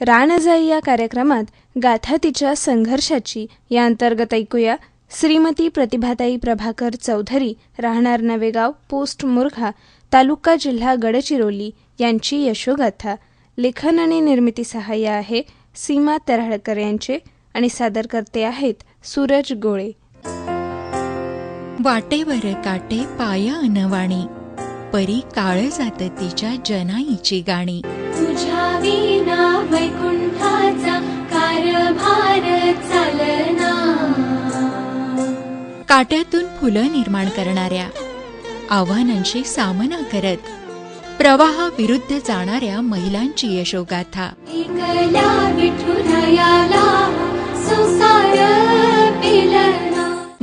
राणजाई या कार्यक्रमात गाथा तिच्या संघर्षाची. या अंतर्गत ऐकूया श्रीमती प्रतिभाताई प्रभाकर चौधरी राहणार नवेगाव पोस्ट मुरघा तालुका जिल्हा गडचिरोली यांची यशोगाथा. लेखन आणि निर्मिती सहाय्य आहे सीमा तराळकर यांचे आणि सादरकर्ते आहेत सूरज गोळे. वाटेवर काटे पाया अनवाणी. परी काळ जात तिच्या जनाईची गाणी. तुझ्या विना वैकुंठाचा कारभार चालना. काट्यातून फुलं निर्माण करणाऱ्या आव्हानांशी सामना करत प्रवाहा विरुद्ध जाणाऱ्या महिलांची यशोगाथा.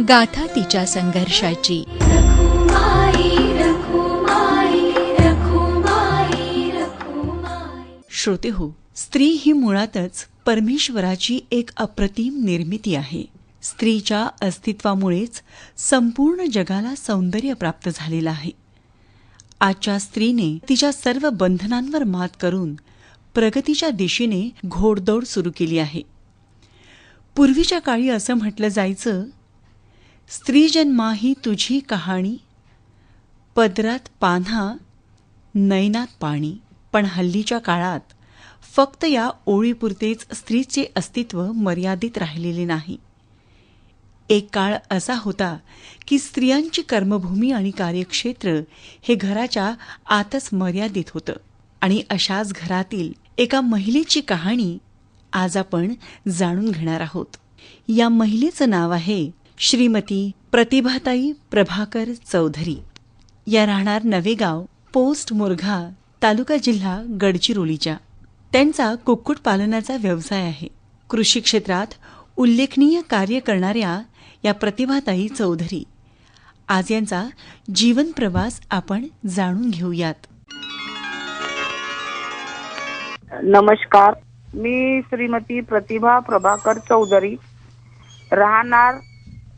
गाथा तिच्या संघर्षाची. श्रोते हो स्त्री ही मुळातच परमेश्वराची एक अप्रतिम निर्मिती आहे. स्त्रीच्या अस्तित्वामुळेच संपूर्ण जगाला सौंदर्य प्राप्त झालेलं आहे. आजच्या स्त्रीने तिच्या सर्व बंधनांवर मात करून प्रगतीच्या दिशेने घोडदौड सुरू केली आहे. पूर्वीच्या काळी असं म्हटलं जायचं स्त्री जन्मा ही तुझी कहाणी पदरात पान्हा नयनात पाणी. पण हल्लीच्या काळात फक्त या ओळीपुरतेच स्त्रीचे अस्तित्व मर्यादित राहिलेले नाही. एक काळ असा होता की स्त्रियांची कर्मभूमी आणि कार्यक्षेत्र हे घराच्या आतच मर्यादित होतं आणि अशाच घरातील एका महिलेची कहाणी आज आपण जाणून घेणार आहोत. या महिलेचं नाव आहे श्रीमती प्रतिभाताई प्रभाकर चौधरी. या राहणार नवेगाव पोस्ट मुरघा तालुका जिल्हा गडचिरोलीच्या. त्यांचा कुक्कुटपालनाचा व्यवसाय आहे. कृषी क्षेत्रात उल्लेखनीय कार्य करणाऱ्या या प्रतिभाताई चौधरी. आज यांचा जीवन प्रवास आपण जाणून घेऊयात. नमस्कार. मी श्रीमती प्रतिभा प्रभाकर चौधरी. राहणार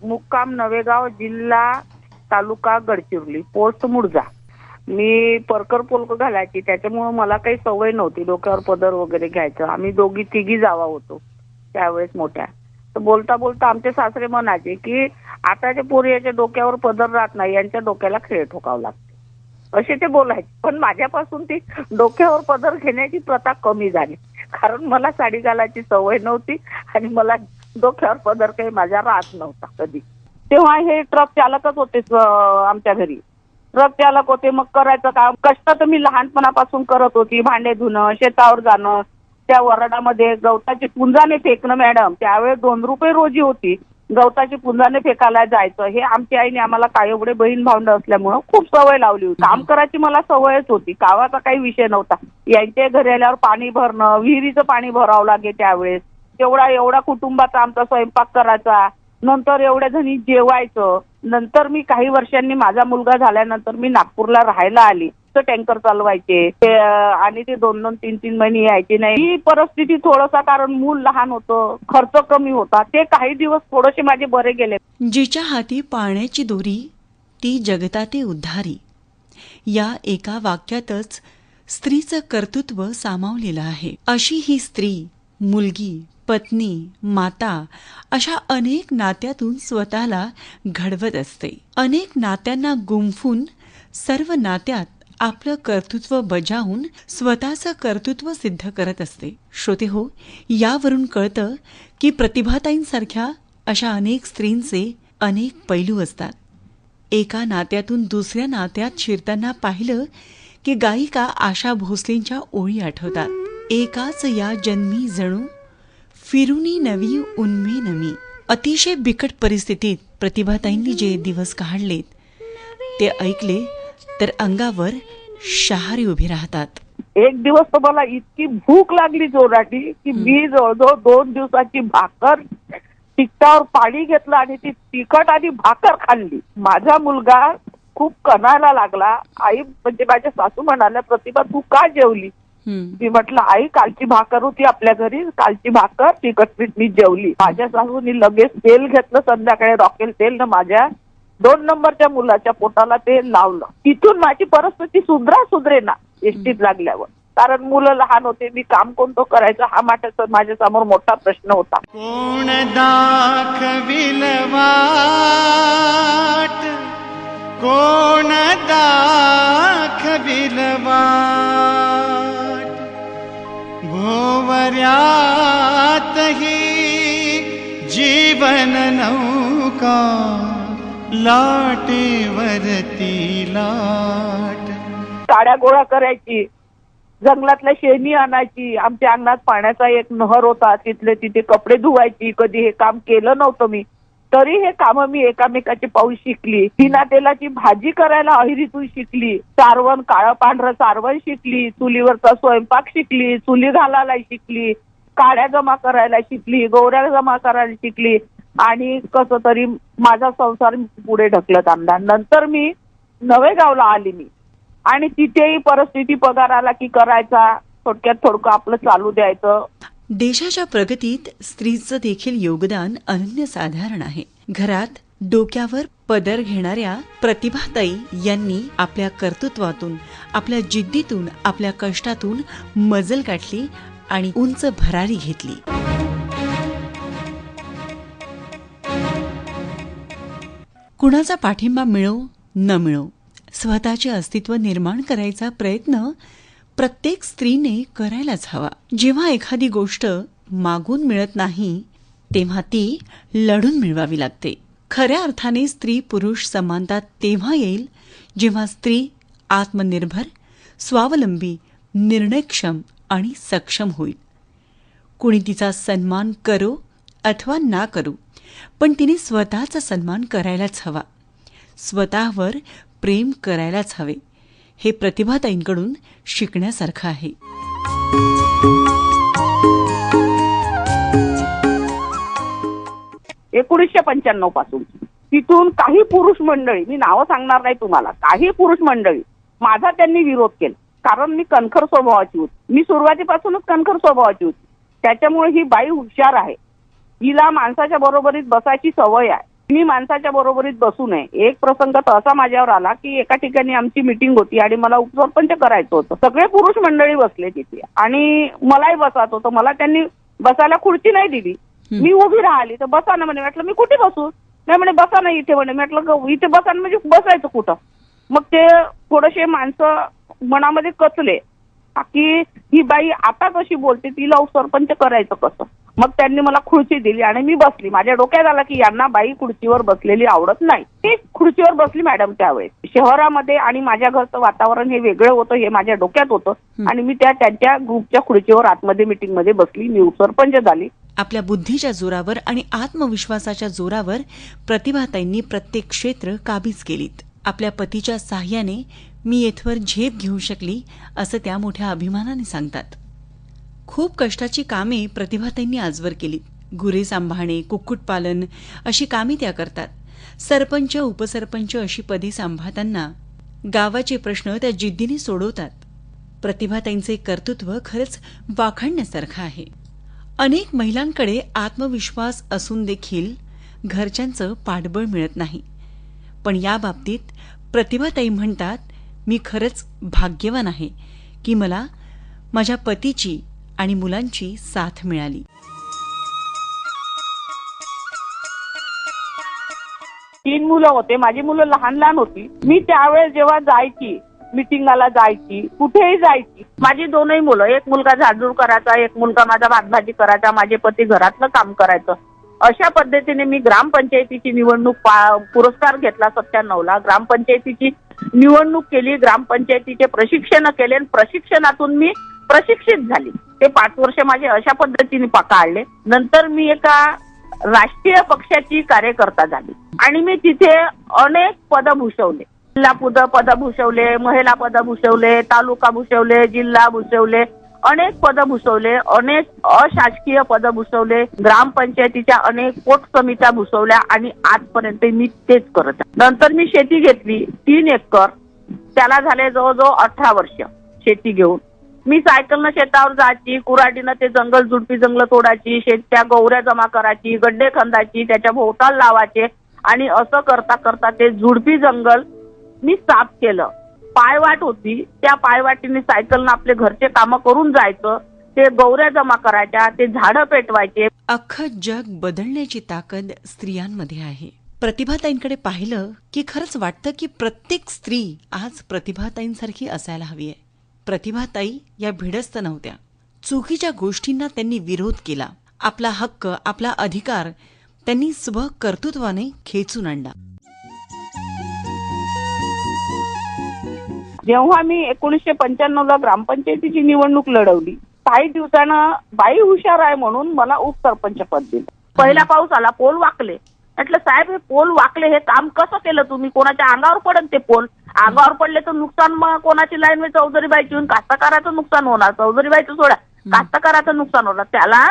मुक्काम नवेगाव जिल्हा तालुका गडचिरोली पोस्ट मुडजा मी परकर पोलक घालायची. त्याच्यामुळे मला काही सवय नव्हती डोक्यावर पदर वगैरे घ्यायचं. आम्ही दोघी तिघी जावा होतो त्यावेळेस मोठ्या. तर बोलता बोलता आमचे सासरे म्हणायचे की आताच्या पोरी याच्या डोक्यावर पदर राहत नाही यांच्या डोक्याला खेळ ठोकावं लागते. असे ते बोलायचे. पण माझ्यापासून ती डोक्यावर पदर घेण्याची प्रथा कमी झाली. कारण मला साडी घालायची सवय नव्हती आणि मला डोक्यावर पदर काही माझ्या राहत नव्हता कधी. तेव्हा हे ट्रक चालकच होते आमच्या घरी. ट्रक चालक होते मग करायचं काम. कष्ट तर मी लहानपणापासून करत होती भांडे धुणं शेतावर जाणं त्या वरडामध्ये गवताची पुंजाने फेकणं मॅडम. त्यावेळेस दोन रुपये रोजी होती. गवताची पुंजाने फेकायला जायचं. हे आमच्या आईने आम्हाला काय एवढे बहीण भावंड असल्यामुळं खूप सवय लावली होती. काम करायची मला सवयच होती. कावाचा काही विषय नव्हता. यांच्या घरी आल्यावर पाणी भरणं विहिरीचं पाणी भरावं लागे त्यावेळेस. तेवढा एवढा कुटुंबाचा आमचा स्वयंपाक करायचा. नंतर एवढ्या जणी जेवायचं. नंतर मी काही वर्षांनी माझा मुलगा झाल्यानंतर मी नागपूरला राहायला आली. तर टँकर चालवायचे. ते, आणि ते दोन दोन तीन तीन महिने यायचे नाही. ही परिस्थिती थोडंसा कारण मूल लहान होतं. खर्च कमी होता. ते काही दिवस थोडेसे माझे बरे गेले. जिच्या हाती पाण्याची दोरी ती जगताते उद्धारी. या एका वाक्यातच स्त्रीचं कर्तृत्व सामावलेलं आहे. अशी ही स्त्री मुलगी पत्नी माता अशा अनेक नात्यातून स्वतःला घडवत असते. अनेक नात्यांना गुंफून सर्व नात्यात आपलं कर्तृत्व बजावून स्वतःचं कर्तृत्व सिद्ध करत असते. श्रोते हो यावरून कळतं की प्रतिभाताईंसारख्या अशा अनेक स्त्रींचे अनेक पैलू असतात. एका नात्यातून दुसऱ्या नात्यात शिरताना पाहिलं की गायिका आशा भोसलेंच्या ओळी आठवतात. एकाच या जन्मी जणू फिरुनी नवी उन्मे नमी. अतिशय बिकट परिस्थितीत प्रतिभाताईंनी जे दिवस काढलेत ते ऐकले तर अंगावर शहारे उभे राहतात. एक दिवस तर मला इतकी भूक लागली जोराटी की मी जवळजवळ दोन दिवसाची भाकर तिखटावर पाणी घेतलं आणि ती तिखट आणि भाकर खाल्ली. माझा मुलगा खूप कणायला लागला. आई म्हणजे माझ्या सासू म्हणाल्या प्रतिभा तू का जेवली. मी म्हटलं आई कालची भाकर होती आपल्या घरी कालची भाकर तिखट पीठ मी जेवली. माझ्या सासूनी लगेच तेल घेतलं संध्याकाळी रॉकेल तेल न माझ्या दोन नंबरच्या मुलाच्या पोटाला ते लावलं. तिथून माझी परिस्थिती सुधरा सुधरे ना एसटीत लागल्यावर. कारण मुलं लहान होते मी काम कोणतं करायचं हा माझ्या माझ्यासमोर मोठा प्रश्न होता. कोण दाखविल वाट कोण दाखविल वाट भोवऱ्यातही जीवन नौका लाटेवरती लाट. काड्या गोळा करायची जंगलातल्या शेणी आणायची आमच्या अंगणात पाण्याचा एक नहर होता तिथले तिथे कपडे धुवायची कधी हे काम केलं नव्हतं मी. तरी हे काम मी एकामेकाची पाऊस शिकली. तिना तेलाची भाजी करायला अहिरीतून शिकली. सारवण काळं पांढरं सारवण शिकली. चुलीवरचा स्वयंपाक शिकली. चुली घालायला शिकली. काड्या जमा करायला शिकली. गौऱ्या जमा करायला शिकली. आणि कसं तरी माझा संसार पुढे ढकलत आणला. नंतर मी नवेगावला आली मी. आणि तिथेही परिस्थिती पगार आला की करायचा. थोडक्यात थोडकं आपलं चालू द्यायचं. देशाच्या प्रगतीत स्त्रीचं देखील योगदान अनन्यसाधारण आहे. घरात डोक्यावर पदर घेणाऱ्या प्रतिभाताई यांनी आपल्या कर्तृत्वातून आपल्या जिद्दीतून आपल्या कष्टातून मजल गाठली आणि उंच भरारी घेतली. कुणाचा पाठिंबा मिळो न मिळो. स्वतःचे अस्तित्व निर्माण करायचा प्रयत्न प्रत्येक स्त्रीने करायलाच हवा. जेव्हा एखादी गोष्ट मागून मिळत नाही तेव्हा ती लढून मिळवावी लागते. खऱ्या अर्थाने स्त्री पुरुष समानता तेव्हा येईल जेव्हा स्त्री आत्मनिर्भर स्वावलंबी निर्णयक्षम आणि सक्षम होईल. कुणी तिचा सन्मान करो अथवा ना करू पण तिने स्वतःचा सन्मान करायलाच हवा. स्वतःवर प्रेम करायलाच हवे. हे प्रतिभाताईंकडून शिकण्यासारखं आहे. एकोणीसशे पंच्याण्णवपासून तिथून काही पुरुष मंडळी मी नावं सांगणार नाही तुम्हाला काही पुरुष मंडळी माझा त्यांनी विरोध केला. कारण मी कणखर स्वभावाची होती. मी सुरुवातीपासूनच कणखर स्वभावाची होती. त्याच्यामुळे ही बाई हुशार आहे. हिला माणसाच्या बरोबरीत बसायची सवय आहे. मी माणसाच्या बरोबरीत बसू नये. एक प्रसंग तर असा माझ्यावर आला की एका ठिकाणी आमची मिटिंग होती आणि मला उपसरपंच करायचं होतं. सगळे पुरुष मंडळी बसले तिथे आणि मलाही बसायचं होतं. मला त्यांनी बसायला खुर्ची नाही दिली. मी उभी राहिली तर बसा ना म्हणे. म्हटलं मी कुठे बसू? नाही म्हणे बसा ना इथे म्हणे. म्हटलं इथे बसा ना. म्हणजे बसायचं कुठं? मग ते थोडेसे माणसं मनामध्ये कचले की ही बाई आता कशी बोलते? तिला सरपंच करायचं कसं? मग त्यांनी मला खुर्ची दिली आणि मी बसली. माझ्या डोक्यात आला की यांना बाई खुर्चीवर बसलेली आवडत नाही. मी खुर्चीवर बसली मॅडम त्यावेळेस. शहरामध्ये आणि माझ्या घरचं वातावरण हे वेगळं होतं हे माझ्या डोक्यात होतं. आणि मी त्या त्यांच्या ग्रुपच्या खुर्चीवर आतमध्ये मीटिंगमध्ये बसली. मी उपसरपंच झाली. आपल्या बुद्धीच्या जोरावर आणि आत्मविश्वासाच्या जोरावर प्रतिभाताईंनी प्रत्येक क्षेत्र काबीज केलीत. आपल्या पतीच्या साह्याने मी येथवर झेप घेऊ शकली असं त्या मोठ्या अभिमानाने सांगतात. खूप कष्टाची कामे प्रतिभाताईंनी आजवर केलीत. गुरे सांभाळणे कुक्कुटपालन अशी कामे त्या करतात. सरपंच उपसरपंच अशी पदे सांभाळताना गावाचे प्रश्न त्या जिद्दीने सोडवतात. प्रतिभाताईंचे कर्तृत्व खरंच वाखाणण्यासारखं आहे. अनेक महिलांकडे आत्मविश्वास असून देखील घरच्यांचं पाठबळ मिळत नाही. पण या बाबतीत प्रतिभाताई म्हणतात मी खरंच भाग्यवान आहे की मला माझ्या पतीची आणि मुलांची साथ मिळाली. तीन मुलं होते. माझी मुलं लहान लहान होती. मी त्यावेळेस जेव्हा जायची मिटिंगाला जायची कुठेही जायची माझी दोनही मुलं एक मुलगा झाडझूड करायचा एक मुलगा माझा भातभाजी करायचा माझे पती घरातलं काम करायचं. अशा पद्धतीने मी ग्रामपंचायतीची निवडणूक पुरस्कार घेतला सत्त्याण्णव ला ग्रामपंचायतीची निवडणूक केली ग्रामपंचायतीचे प्रशिक्षण केले आणि प्रशिक्षणातून मी प्रशिक्षित झाली. ते पाच वर्ष माझे अशा पद्धतीने पा- काढले. नंतर मी एका राष्ट्रीय पक्षाची कार्यकर्ता झाली. आणि मी तिथे अनेक पद भूषवले. जिल्हा पद पद भूषवले महिला पद भूषवले तालुका भूषवले जिल्हा भूषवले अनेक पद भूषवले अनेक अशासकीय पद भूषवले ग्रामपंचायतीच्या अनेक पोट समित्या भूषवल्या आणि आजपर्यंत मी तेच करत नंतर मी शेती घेतली तीन एकर त्याला झाले जवळजवळ अठरा वर्ष शेती घेऊन. मी सायकलनं शेतावर जायची कुराडीनं ते जंगल झुडपी जंगल तोडायची शेतच्या गौऱ्या जमा करायची गड्डे खंदायची त्याच्या भोवताल लावायचे. आणि असं करता करता ते झुडपी जंगल मी साफ केलं. पायवाट होती. त्या पायवाटीने सायकलनं आपले घरचे कामं करून जायचं. ते गौऱ्या जमा करायच्या ते झाडं पेटवायचे. अख्खं जग बदलण्याची ताकद स्त्रियांमध्ये आहे. प्रतिभाताईंकडे पाहिलं की खरंच वाटतं की प्रत्येक स्त्री आज प्रतिभाताईंसारखी असायला हवी आहे. प्रतिभाताई या भिडस्त नव्हत्या. चुकीच्या गोष्टींना त्यांनी विरोध केला. आपला हक्क आपला अधिकार त्यांनी स्वकर्तृत्वाने खेचून आणला. जेव्हा मी एकोणीसशे पंच्याण्णव ला ग्रामपंचायतीची निवडणूक लढवली काही दिवसानं बाई हुशार आहे म्हणून मला उपसरपंच पद दिलं. पहिला पाऊस आला पोल वाकले. म्हटलं साहेब हे पोल वाकले हे काम कसं केलं तुम्ही? कोणाच्या अंगावर पडन ते पोल? अंगावर पडले तर नुकसान मग कोणाची लाईन में चौधरीबाईची होऊन कास्तकाराचं नुकसान होणार. चौधरीबाईचं सोडा. कास्तकाराचं नुकसान होणार. त्याला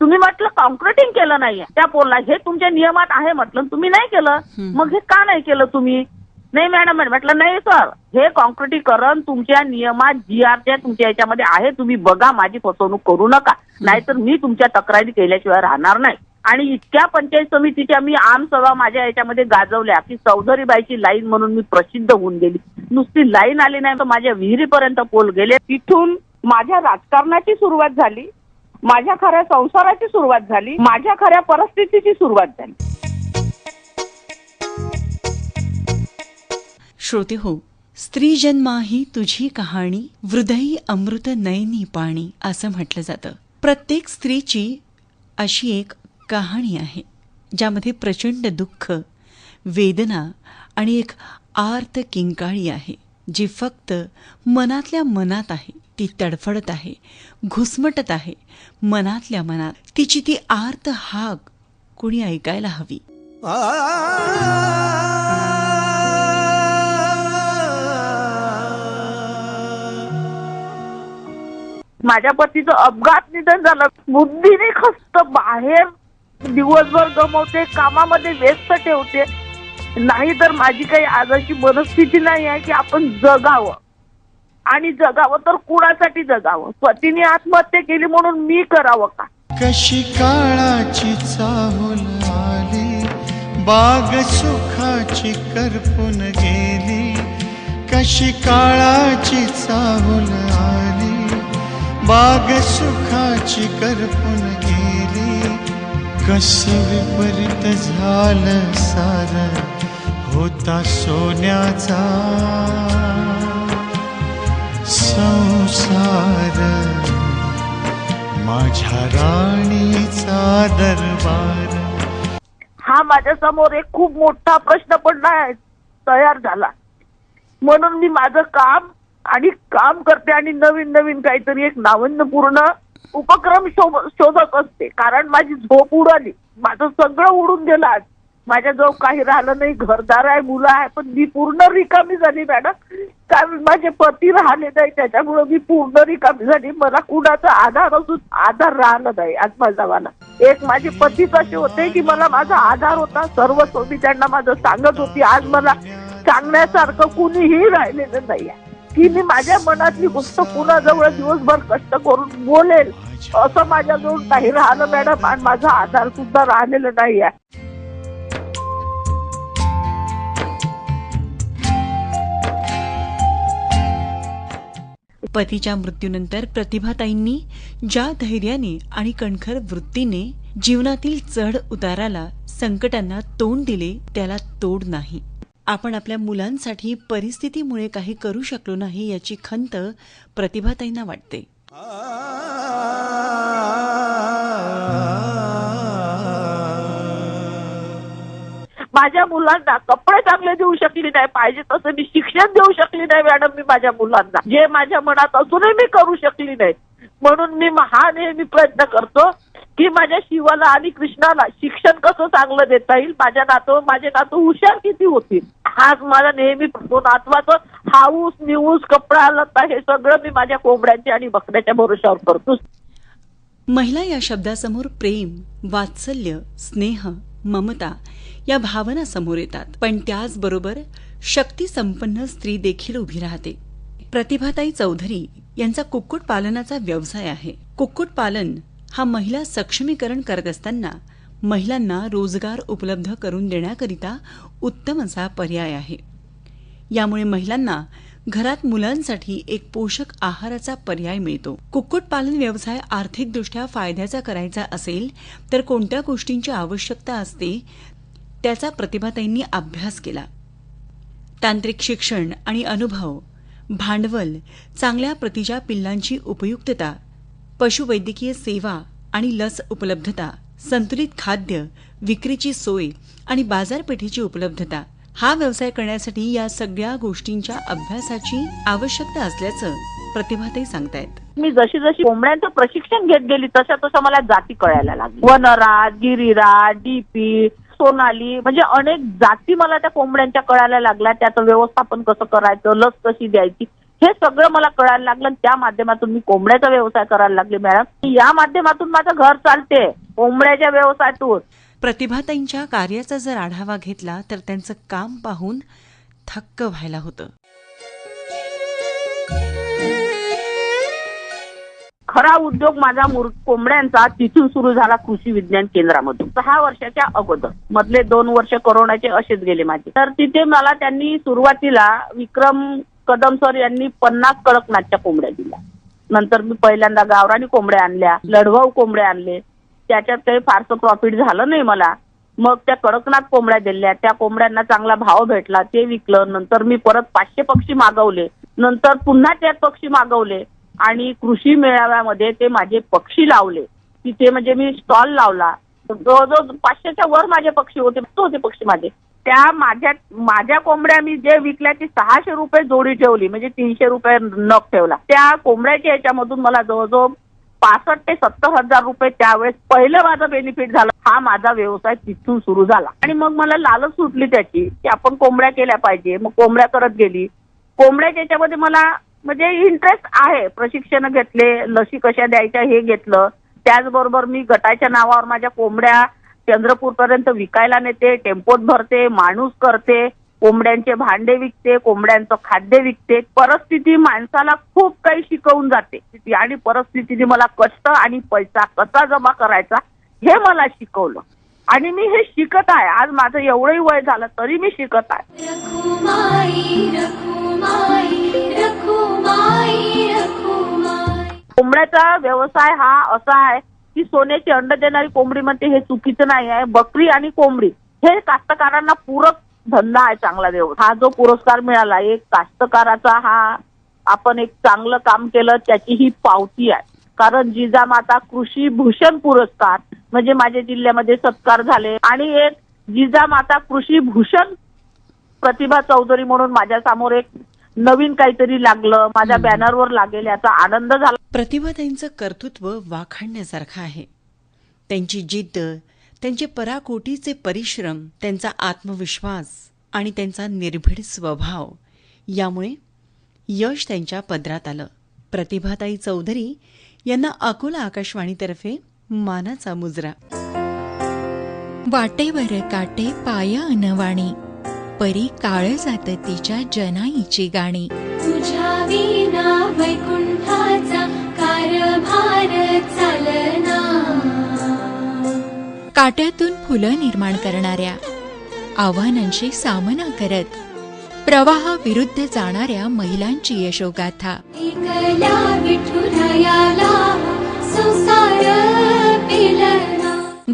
तुम्ही म्हटलं कॉन्क्रिटिंग केलं नाहीये त्या पोलला. हे तुमच्या नियमात आहे म्हटलं तुम्ही नाही केलं. मग हे का नाही केलं तुम्ही? नाही मॅडम. मॅडम म्हटलं नाही सर. हे कॉन्क्रिटीकरण तुमच्या नियमात जी आरच्या तुमच्या याच्यामध्ये आहे. तुम्ही बघा माझी फसवणूक करू नका. नाहीतर मी तुमच्या तक्रारी केल्याशिवाय राहणार नाही. आणि इतक्या पंचायत समितीच्या मी आमसभा माझ्या याच्यामध्ये गाजवल्या की चौधरीबाईची लाईन म्हणून मी प्रसिद्ध होऊन गेली. नुसती लाईन आली नाही तर माझ्या विहिरीपर्यंत पोल गेले. तिथून माझ्या राजकारणाची सुरुवात झाली. माझ्या खऱ्या संसाराची सुरुवात झाली. माझ्या खऱ्या परिस्थितीची सुरुवात झाली. श्रोते हो स्त्री जन्माही तुझी कहाणी हृदयी अमृत नयनी पाणी असं म्हटलं जातं. प्रत्येक स्त्रीची अशी एक कहाणी आहे ज्यामध्ये प्रचंड दुःख वेदना आणि एक आर्त किंकाळी आहे जी फक्त मनातल्या मनात आहे. ती तडफडत आहे घुसमटत आहे. मनातल्या मनात तिची ती आर्त हाक कोणी ऐकायला हवी. माझ्या पतीचं अपघात निधन झालं बुद्धीने खस्त बाहेर. दिवसभर गमवते कामामध्ये व्यस्त ठेवते. नाही तर माझी काही आजची मनस्थिती नाही आहे की आपण जगावं. आणि जगावं तर कुणासाठी जगावं? पतीने आत्महत्या केली म्हणून मी करावं का? कशी काळाची चाहूल आली बाग सुखाची करपून गेली. कशी काळाची चाहूल आली बाग सुखाची करपून कस विपरीत झालं सार होता सोन्याचा. संसार माझ्या राणीचा दरबार. हा माझ्यासमोर एक खूप मोठा प्रश्न पडला आहे तयार झाला. म्हणून मी माझं काम आणि काम करते आणि नवीन नवीन काहीतरी एक नावन्यपूर्ण उपक्रम शोधत असते. कारण माझी झोप उडाली. माझं सगळं उडून गेलं आज. माझ्याजवळ काही राहिलं नाही. घरदार आहे मुलं आहे पण मी पूर्ण रिकामी झाली मॅडम. कारण माझे पती राहिले नाही. त्याच्यामुळे मी पूर्ण रिकामी झाली. मला कुणाचा आधार असून आधार राहिला नाही आज माझा मला एक माझे पतीच असे होते की मला माझा आधार होता. सर्व मी त्यांना माझं सांगत होती. आज मला सांगण्यासारखं कुणीही राहिलेलं नाही की मी माझ्या मनातली गोष्ट कुणाजवळ दिवसभर कष्ट करून बोलेल. असं माझ्याजवळ नाही राहिलं मॅडम आणि माझा आधार सुद्धा राहिलेला नाही आहे. पतीच्या मृत्यूनंतर प्रतिभाताईंनी ज्या धैर्याने आणि कणखर वृत्तीने जीवनातील चढ उताराला संकटांना तोंड दिले त्याला तोड नाही. आपण आपल्या मुलांसाठी परिस्थितीमुळे काही करू शकलो नाही याची खंत प्रतिभाताईंना वाटते. माझ्या मुलांना कपडे चांगले देऊ शकली नाही पाहिजे तसं मी शिक्षण देऊ शकली नाही मॅडम मी माझ्या मुलांना. जे माझ्या मनात अजूनही मी करू शकली नाही. म्हणून मी हा नेहमी प्रयत्न करतो की माझ्या शिवाला आणि कृष्णाला शिक्षण कसं चांगलं देता येईल माझ्या नातू माझे नातू हुशार किती होतील? हाच माझा नेहमी तो नातवाचं हाऊस निऊस कपडा लता हे सगळं मी माझ्या कोंबड्यांच्या आणि बकऱ्याच्या भरोशावर करतो महिला या शब्दासमोर प्रेम वात्सल्य स्नेह ममता या भावना समोर येतात. पण त्याचबरोबर शक्ती संपन्न स्त्री देखील उभी राहते. प्रतिभाताई चौधरी यांचा कुक्कुटपालनाचा व्यवसाय आहे. कुक्कुटपालन हा महिला सक्षमीकरण करत असताना महिलांना रोजगार उपलब्ध करून देण्याकरिता उत्तम असा पर्याय आहे. यामुळे महिलांना घरात मुलांसाठी एक पोषक आहाराचा पर्याय मिळतो. कुक्कुटपालन व्यवसाय आर्थिकदृष्ट्या फायद्याचा करायचा असेल तर कोणत्या गोष्टींची आवश्यकता असते त्याचा प्रतिभाताईंनी अभ्यास केला. तांत्रिक शिक्षण आणि अनुभव भांडवल चांगल्या प्रतीच्या पिल्लांची उपयुक्तता पशुवैद्यकीय सेवा आणि लस उपलब्धता संतुलित खाद्य विक्रीची सोय आणि बाजारपेठेची उपलब्धता. हा व्यवसाय करण्यासाठी या सगळ्या गोष्टींच्या अभ्यासाची आवश्यकता असल्याचं प्रतिभाताई सांगतायत. मी जशी जशी कोंबड्यांचं प्रशिक्षण घेत गेली तशा तशा मला जाती कळायला लागली. वनराज गिरिराज डीपी सोनाली म्हणजे अनेक जाती मला त्या कोंबड्यांच्या कळायला लागल्या. त्याचं व्यवस्थापन कसं करायचं लस कशी द्यायची हे सगळं मला कळायला लागलं त्या माध्यमातून मी कोंबड्याचा व्यवसाय करायला लागले मॅडम. या माध्यमातून माझं घर चालते कोंबड्याच्या व्यवसायातून. प्रतिभाताईंच्या कार्याचा जर आढावा घेतला तर त्यांचं काम पाहून थक्क व्हायला होतं. खरा उद्योग माझा कोंबड्यांचा तिथून सुरू झाला कृषी विज्ञान केंद्रामधून. सहा वर्षाच्या अगोदर. मधले दोन वर्ष कोरोनाचे असेच गेले माझे. तर तिथे मला त्यांनी सुरुवातीला विक्रम कदम सर यांनी पन्नास कडकनाथच्या कोंबड्या दिल्या. नंतर मी पहिल्यांदा गावरानी कोंबड्या आणल्या लढवाऊ कोंबड्या आणले. त्याच्यात काही फारसं प्रॉफिट झालं नाही मला. मग त्या कडकनाथ कोंबड्या दिल्या. त्या कोंबड्यांना चांगला भाव भेटला. ते विकलं. नंतर मी परत पाचशे पक्षी मागवले. नंतर पुन्हा त्यात पक्षी मागवले. आणि कृषी मेळाव्यामध्ये ते माझे पक्षी लावले. तिथे म्हणजे मी स्टॉल लावला. जवळजवळ पाचशेच्या वर माझे पक्षी होते. होते पक्षी माझे. त्या माझ्या माझ्या कोंबड्या मी जे विकल्या ती सहाशे रुपये जोडी ठेवली. म्हणजे तीनशे रुपये नग ठेवला. त्या कोंबड्याच्या याच्यामधून मला जवळजवळ पासष्ट ते सत्तर हजार रुपये त्यावेळेस पहिलं माझं बेनिफिट झालं. हा माझा व्यवसाय तिथून सुरू झाला. आणि मग मला लालच सुटली त्याची की आपण कोंबड्या केल्या पाहिजे. मग कोंबड्या करत गेली. कोंबड्याच्या याच्यामध्ये मला म्हणजे इंटरेस्ट आहे. प्रशिक्षण घेतले लसी कशा द्यायच्या हे घेतलं. त्याचबरोबर मी गटाच्या नावावर माझ्या कोंबड्या चंद्रपूरपर्यंत विकायला नेते टेम्पोत भरते माणूस करते. कोंबड्यांचे भांडे विकते कोंबड्यांचं खाद्य विकते. परिस्थिती माणसाला खूप काही शिकवून जाते. आणि परिस्थितीने मला कष्ट आणि पैसा कसा जमा करायचा हे मला शिकवलं. आणि मी हे शिकत आहे. आज माझं एवढंही वय झालं तरी मी शिकत आहे. कोंबड्याचा व्यवसाय हा असा आहे की सोन्याची अंड देणारी कोंबडी म्हणते हे चुकीचं नाही आहे. बकरी आणि कोंबडी. हे कास्तकारांना पूरक धंदा आहे चांगला व्यवसाय हा जो पुरस्कार मिळाला एक कास्तकाराचा हा आपण एक चांगलं काम केलं त्याची ही पावती आहे. कारण जिजामाता कृषी भूषण पुरस्कार म्हणजे माझ्या जिल्ह्यामध्ये सत्कार झाले. आणि एक जिजामाता कृषी भूषण प्रतिभा चौधरी म्हणून माझ्यासमोर एक नवीन काहीतरी लागलं. माझ्या बॅनरवर लागेल याचा आनंद झाला. प्रतिभाताईंचं कर्तृत्व वाखाणण्यासारखं आहे. त्यांची जिद्द त्यांचे पराकोटीचे परिश्रम त्यांचा आत्मविश्वास आणि त्यांचा निर्भीड स्वभाव यामुळे यश त्यांच्या पदरात आलं. प्रतिभाताई चौधरी यांना अकोला आकाशवाणीतर्फे मानाचा मुजरा. वाटेवर काटे पाया अनवाणी परी काळ जात तिच्या जनाईची गाणी. तुझ्या विना वैकुंठाचा कारभार चालना. काट्यातून फुलं निर्माण करणाऱ्या आव्हानांशी सामना करत प्रवाहाविरुद्ध जाणाऱ्या महिलांची यशोगाथा.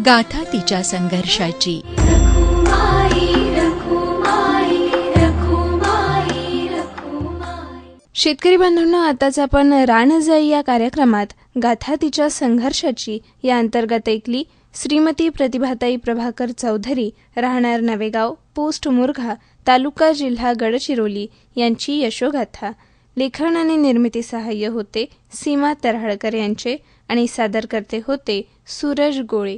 गाथा तिच्या संघर्षाची. रखुमाई रखुमाई रखुमाई रखुमाई शेतकरी बंधूंना आताच आपण रानजाई या कार्यक्रमात गाथा तिच्या संघर्षाची या अंतर्गत ऐकली. श्रीमती प्रतिभाताई प्रभाकर चौधरी राहणार नवेगाव पोस्ट मुरघा तालुका जिल्हा गडचिरोली यांची यशोगाथा. लेखन आणि निर्मिती सहाय्य होते सीमा तऱ्हाळकर यांचे आणि सादर करते होते सूरज गोळे.